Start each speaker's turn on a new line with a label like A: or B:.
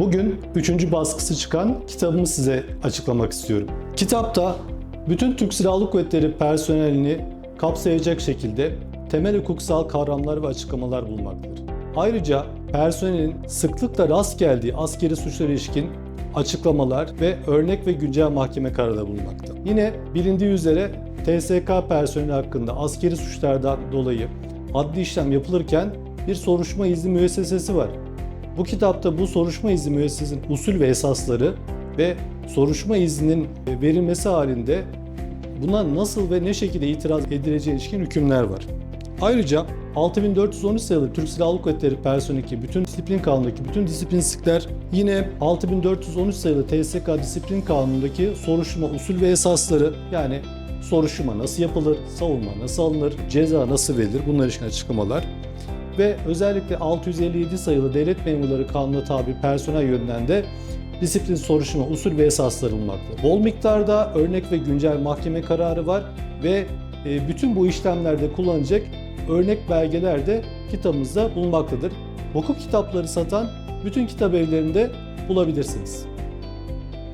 A: Bugün üçüncü baskısı çıkan kitabımı size açıklamak istiyorum. Kitapta bütün Türk Silahlı Kuvvetleri personelini kapsayacak şekilde temel hukuksal kavramlar ve açıklamalar bulunmaktadır. Ayrıca personelin sıklıkla rast geldiği askeri suçlara ilişkin açıklamalar ve örnek ve güncel mahkeme kararları bulunmakta. Yine bilindiği üzere TSK personeli hakkında askeri suçlardan dolayı adli işlem yapılırken bir soruşturma izni müessesesi var. Bu kitapta bu soruşturma izni müessesesinin usul ve esasları ve soruşturma izninin verilmesi halinde buna nasıl ve ne şekilde itiraz edileceğine ilişkin hükümler var. Ayrıca 6413 sayılı Türk Silahlı Kuvvetleri personelindeki bütün disiplin kanunundaki bütün disiplinsizlikler yine 6413 sayılı TSK disiplin kanunundaki soruşturma usul ve esasları yani soruşturma nasıl yapılır, savunma nasıl alınır, ceza nasıl verilir bunlar için açıklamalar ve özellikle 657 sayılı devlet memurları kanuna tabi personel yönünden de disiplin soruşturma usul ve esasları bulunmaktadır. Bol miktarda örnek ve güncel mahkeme kararı var ve e, bütün bu işlemlerde kullanacak örnek belgeler de kitabımızda bulunmaktadır. Hukuk kitapları satan bütün kitap evlerinde bulabilirsiniz.